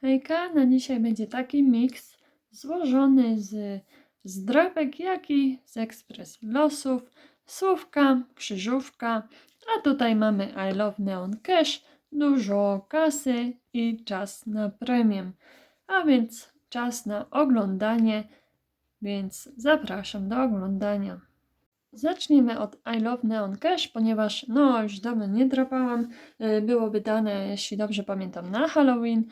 Hejka, na dzisiaj będzie taki miks złożony z zdrapek, jak i z ekspres losów, słówka, krzyżówka, a tutaj mamy I Love Neon Cash, dużo kasy i czas na premium. A więc czas na oglądanie, więc zapraszam do oglądania. Zaczniemy od I Love Neon Cash, ponieważ no już dawno nie drapałam. Y, Było wydane, jeśli dobrze pamiętam, na Halloween.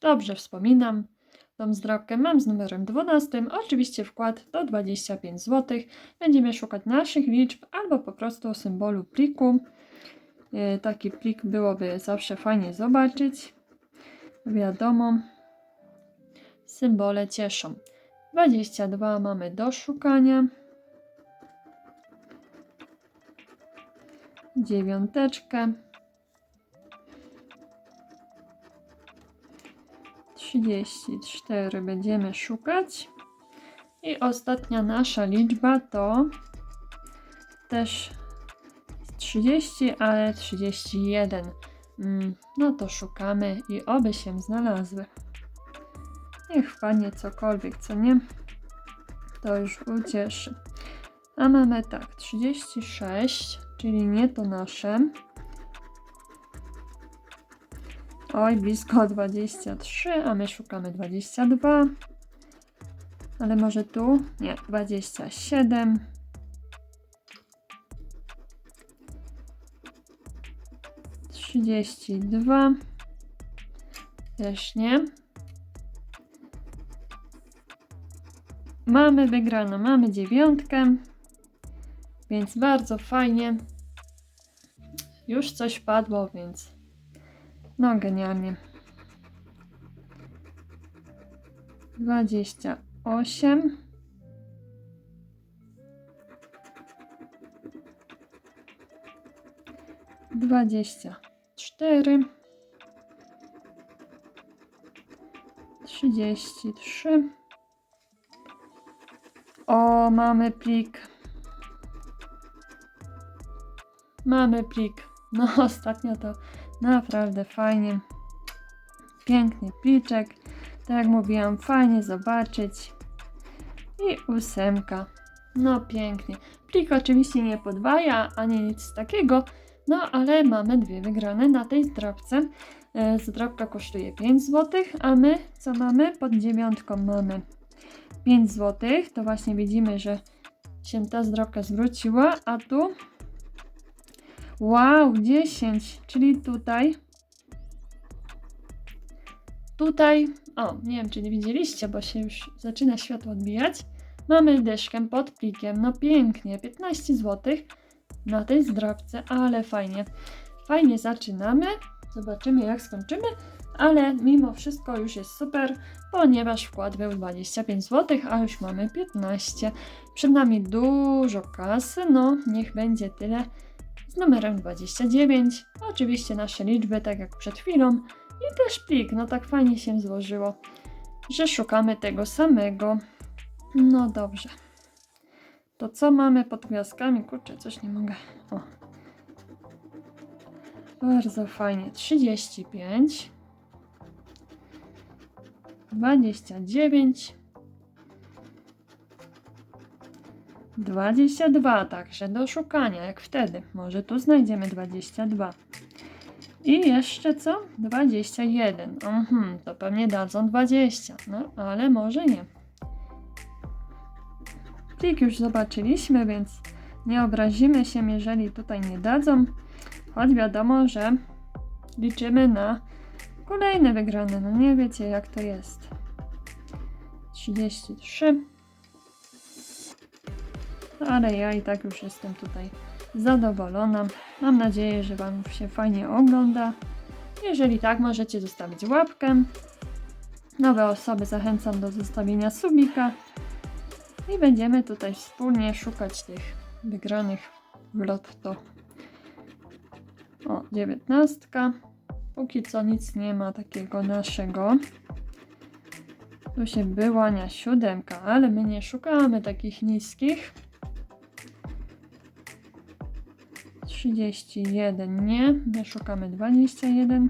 Dobrze wspominam tą zdrabkę. Mam z numerem 12. Oczywiście wkład to 25 zł. Będziemy szukać naszych liczb albo po prostu symbolu pliku. Yy, Taki plik byłoby zawsze fajnie zobaczyć. Wiadomo, symbole cieszą. 22 mamy do szukania. Dziewiąteczkę. 34 będziemy szukać. I ostatnia nasza liczba to też 30, ale 31. Mm, No to szukamy i oby się znalazły. Niech wpadnie cokolwiek, co nie? To już ucieszy. A mamy tak, 36, czyli nie to nasze. Oj, blisko 23, a my szukamy 22. Ale może tu? Nie, 27. Trzydzieści dwa. Też nie. Mamy wygraną, mamy dziewiątkę. Więc bardzo fajnie. Już coś padło, więc no genialnie. Dwadzieścia osiem. Dwadzieścia cztery. Trzydzieści trzy. O, mamy plik. Mamy plik. No, ostatnio to Naprawdę fajnie. Piękny pliczek. Tak jak mówiłam, fajnie zobaczyć. I ósemka. No pięknie. Plik oczywiście nie podwaja, ani nic takiego. No ale mamy dwie wygrane na tej zdrabce. E, Zdrabka kosztuje 5 zł, a my co mamy? Pod dziewiątką mamy 5 zł. To właśnie widzimy, że się ta zdrabka zwróciła, a tu Wow, 10, czyli tutaj. Tutaj, o, nie wiem, czy nie widzieliście, bo się już zaczyna światło odbijać. Mamy dyszkę pod plikiem, no pięknie, 15 zł na tej zdrabce, ale fajnie. Fajnie zaczynamy, zobaczymy jak skończymy, ale mimo wszystko już jest super, ponieważ wkład był 25 zł, a już mamy 15. Przed nami dużo kasy, no niech będzie tyle z numerem 29. Oczywiście nasze liczby, tak jak przed chwilą. I też plik, no tak fajnie się złożyło, że szukamy tego samego. No dobrze. To co mamy pod gwiazdkami? Kurczę, coś nie mogę. O. Bardzo fajnie. 35. 29. 22, także do szukania, jak wtedy. Może tu znajdziemy 22. I jeszcze co? 21. Mhm, to pewnie dadzą 20. No, ale może nie. Plik już zobaczyliśmy, więc nie obrazimy się, jeżeli tutaj nie dadzą. Choć wiadomo, że liczymy na kolejne wygrane. No nie wiecie, jak to jest. 33 ale ja i tak już jestem tutaj zadowolona. Mam nadzieję, że Wam się fajnie ogląda. Jeżeli tak, możecie zostawić łapkę. Nowe osoby zachęcam do zostawienia subika. I będziemy tutaj wspólnie szukać tych wygranych w lotto. O, dziewiętnastka. Póki co nic nie ma takiego naszego. Tu się wyłania siódemka, ale my nie szukamy takich niskich. 31 nie, my szukamy 21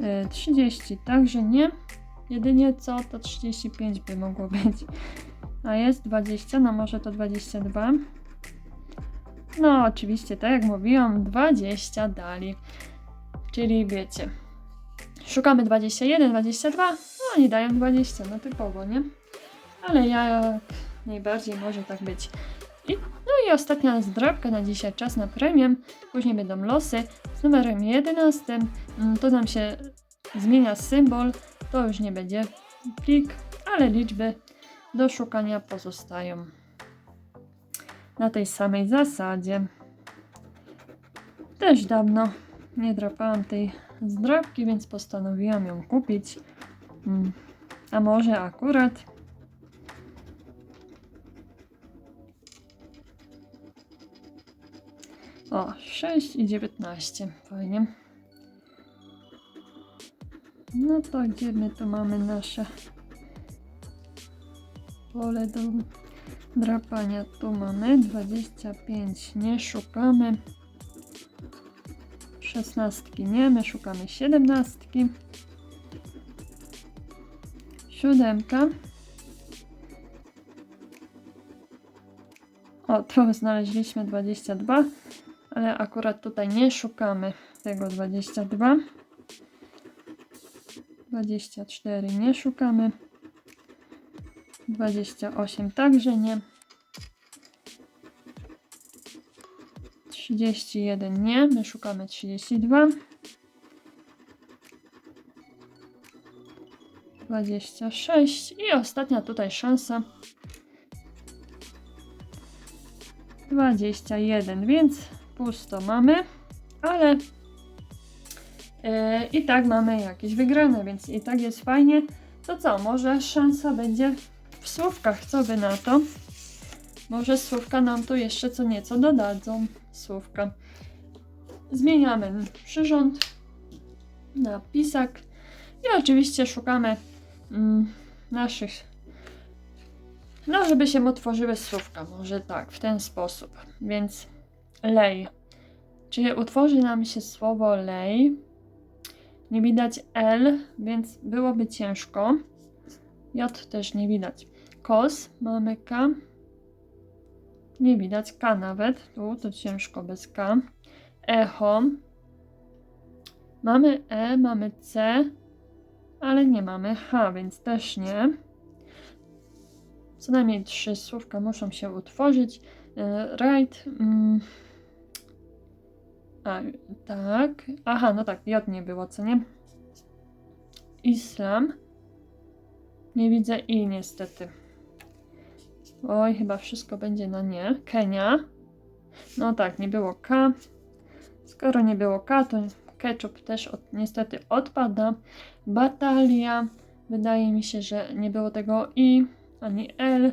E, 30 także nie. Jedynie co to 35 by mogło być. A jest 20, no może to 22. No oczywiście, tak jak mówiłam, 20 dali. Czyli wiecie, szukamy 21, 22, no oni dają 20, no typowo, nie? Ale ja jak najbardziej może tak być. I, ostatnia zdrabka na dzisiaj, czas na premię. Później będą losy z numerem 11. Mm, To nam się zmienia symbol, to już nie będzie plik, ale liczby do szukania pozostają na tej samej zasadzie. Też dawno nie drapałam tej zdrabki, więc postanowiłam ją kupić. Mm, A może akurat O, 6 i 19. Fajnie. No to gdzie my tu mamy nasze pole do drapania? Tu mamy 25. Nie szukamy. 16 nie, my szukamy 17. Siódemka. O, tu znaleźliśmy 22 ale akurat tutaj nie szukamy tego 22. 24 nie szukamy. 28 także nie. 31 nie, my szukamy 32. 26 i ostatnia tutaj szansa 21, więc pusto mamy, ale e, i tak mamy jakieś wygrane, więc i tak jest fajnie. To co, może szansa będzie w słówkach, co by na to? Może słówka nam tu jeszcze co nieco dodadzą. Słówka. Zmieniamy przyrząd na pisak i oczywiście szukamy mm, naszych no, żeby się otworzyły słówka, może tak, w ten sposób. Więc lej. Czyli utworzy nam się słowo lej. Nie widać L, więc byłoby ciężko. J też nie widać. Kos, mamy K. Nie widać K nawet. Tu to ciężko bez K. Echo. Mamy E, mamy C, ale nie mamy H, więc też nie. Co najmniej trzy słówka muszą się utworzyć. E, Right. Mm. A, tak. Aha, no tak, J nie było, co nie? Islam. Nie widzę I niestety. Oj, chyba wszystko będzie na nie. Kenia. No tak, nie było K. Skoro nie było K, to ketchup też od, niestety odpada. Batalia. Wydaje mi się, że nie było tego I ani L,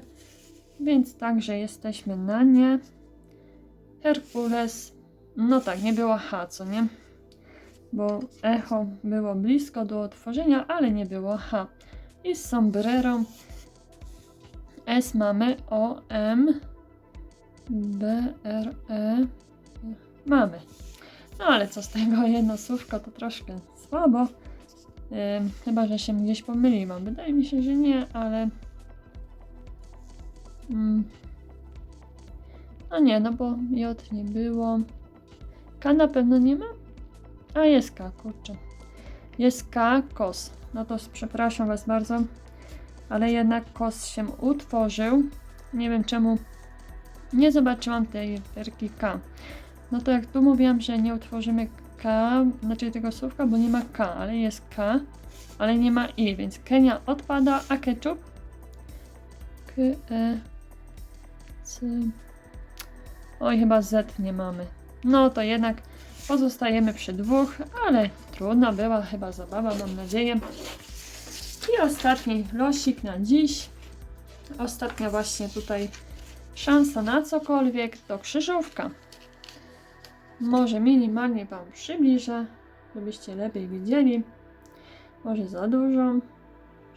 więc także jesteśmy na nie. Herkules, no tak, nie było H, co nie? Bo echo było blisko do otworzenia, ale nie było H. I z sombrero S mamy O, M, B, R, E. Mamy. No ale co z tego, jedno słówko to troszkę słabo. Ym, chyba, że się gdzieś pomyliłam. Wydaje mi się, że nie, ale Mm. No nie, no bo J nie było. K na pewno nie ma? A jest K, kurczę. Jest K, kos. No to przepraszam Was bardzo, ale jednak kos się utworzył. Nie wiem czemu nie zobaczyłam tej literki K. No to jak tu mówiłam, że nie utworzymy K, znaczy tego słówka, bo nie ma K, ale jest K, ale nie ma I, więc Kenia odpada, a ketchup? K, E, C. Oj, chyba Z nie mamy. No to jednak pozostajemy przy dwóch, ale trudna była chyba zabawa, mam nadzieję. I ostatni losik na dziś. Ostatnia właśnie tutaj szansa na cokolwiek to krzyżówka. Może minimalnie Wam przybliżę, żebyście lepiej widzieli. Może za dużo,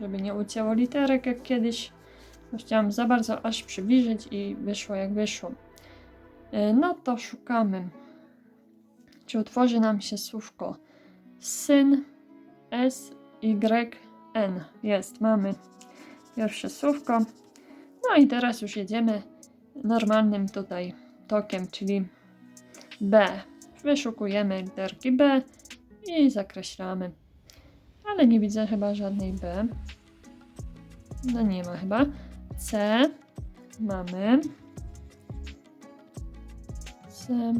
żeby nie ucięło literek jak kiedyś. Chciałam za bardzo aż przybliżyć i wyszło jak wyszło. E, No to szukamy. Czy utworzy nam się słówko syn? S, Y, N. Jest, mamy pierwsze słówko. No i teraz już jedziemy normalnym tutaj tokiem, czyli B. Wyszukujemy literki B i zakreślamy. Ale nie widzę chyba żadnej B. No nie ma chyba. C mamy. C.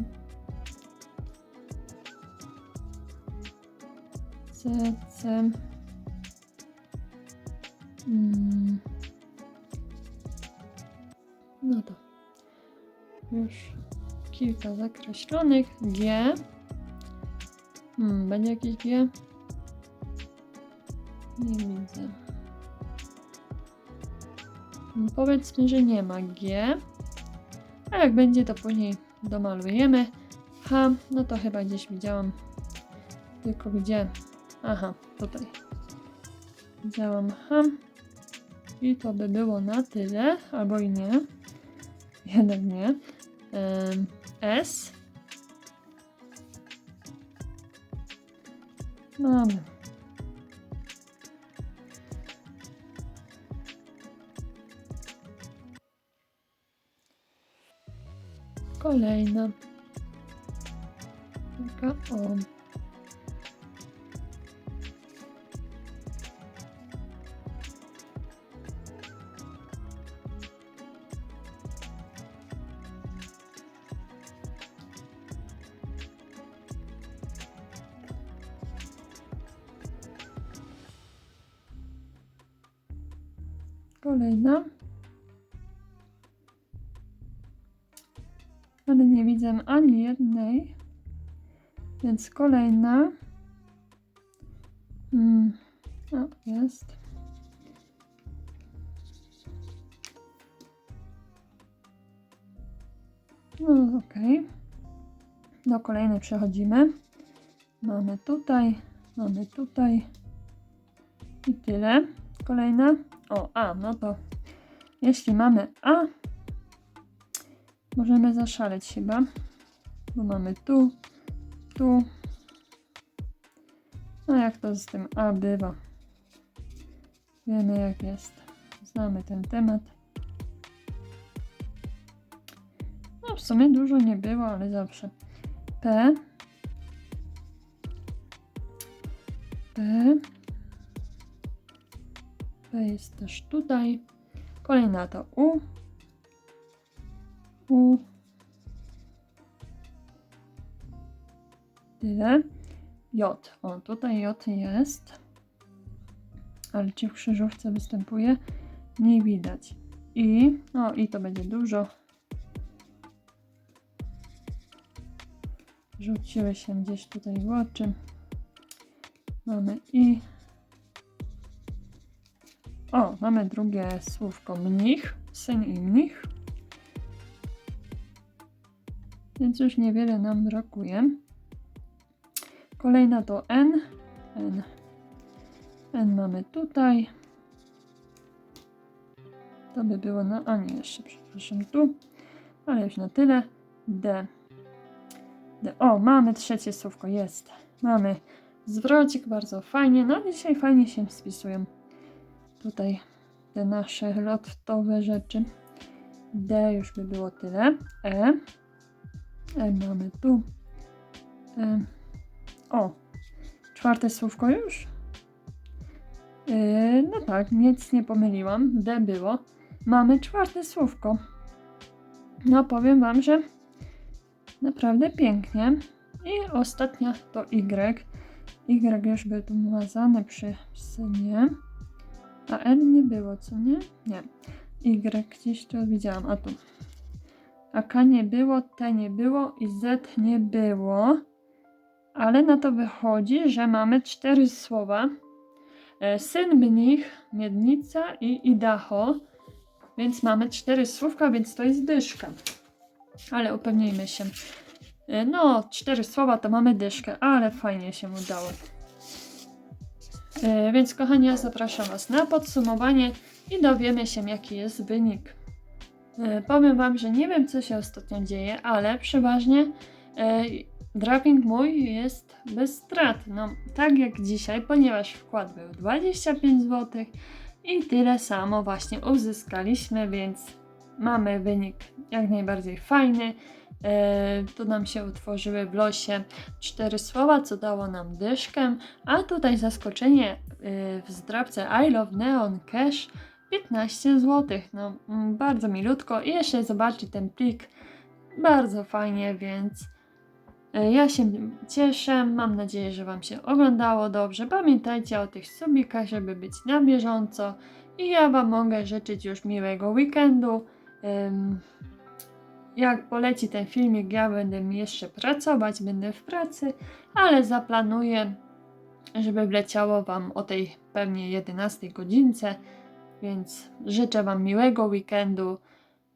C, C. Mm. No to już kilka zakreślonych. G. Hmm, będzie jakieś G? Nie widzę. Hmm, Powiedzmy, że nie ma G. A jak będzie, to później domalujemy. H, no to chyba gdzieś widziałam. Tylko gdzie? Aha, tutaj. Widziałam H. I to by było na tyle, albo i nie. Jednak nie. Em, S. Mamy. Kolejna. Taka o. Kolejna. Widzę ani jednej. Więc kolejna. Mm. O, jest. No, okej. Do kolejnej przechodzimy. Mamy tutaj, mamy tutaj. I tyle. Kolejna. O, A, no to jeśli mamy A, możemy zaszaleć chyba, bo mamy tu, tu. No jak to z tym A bywa. Wiemy jak jest. Znamy ten temat. No w sumie dużo nie było, ale zawsze. P. P. P jest też tutaj. Kolejna to U. U. Tyle. J. O, tutaj J jest. Ale czy w krzyżówce występuje? Nie widać. I. O, i to będzie dużo. Rzuciły się gdzieś tutaj w oczy. Mamy i. O, mamy drugie słówko mnich, syn i mnich. Więc już niewiele nam brakuje. Kolejna to N. N. N mamy tutaj. To by było na. A nie, jeszcze, przepraszam, tu. Ale już na tyle. D. D. O, mamy trzecie słówko, jest. Mamy zwrocik, bardzo fajnie. No, dzisiaj fajnie się spisują tutaj te nasze lotowe rzeczy. D już by było tyle. E. E mamy tu. E. O, czwarte słówko już. E, no tak, nic nie pomyliłam. D było. Mamy czwarte słówko. No powiem Wam, że naprawdę pięknie. I ostatnia to Y. Y już był tu umazany przy synie. A N nie było, co nie? Nie. Y gdzieś to widziałam, a tu. A K nie było, T nie było i Z nie było. Ale na to wychodzi, że mamy cztery słowa. E, Syn, mnich, miednica i idaho. Więc mamy cztery słówka, więc to jest dyszka. Ale upewnijmy się. E, No, cztery słowa to mamy dyszkę, ale fajnie się udało. E, Więc kochani, ja zapraszam Was na podsumowanie i dowiemy się, jaki jest wynik. E, Powiem Wam, że nie wiem, co się ostatnio dzieje, ale przeważnie e, draping mój jest bez strat. No, tak jak dzisiaj, ponieważ wkład był 25 zł i tyle samo właśnie uzyskaliśmy, więc mamy wynik jak najbardziej fajny. E, tu nam się utworzyły w losie cztery słowa, co dało nam dyszkę, a tutaj zaskoczenie w zdrabce I Love Neon Cash 15 zł. No, mm, bardzo milutko. I jeszcze zobaczy ten plik. Bardzo fajnie, więc e, ja się cieszę. Mam nadzieję, że Wam się oglądało dobrze. Pamiętajcie o tych subikach, żeby być na bieżąco. I ja Wam mogę życzyć już miłego weekendu. Jak poleci ten filmik, ja będę jeszcze pracować, będę w pracy, ale zaplanuję, żeby wleciało Wam o tej pewnie 11 godzince, więc życzę Wam miłego weekendu.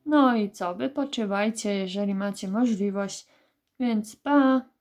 No i co, wypoczywajcie, jeżeli macie możliwość, więc pa!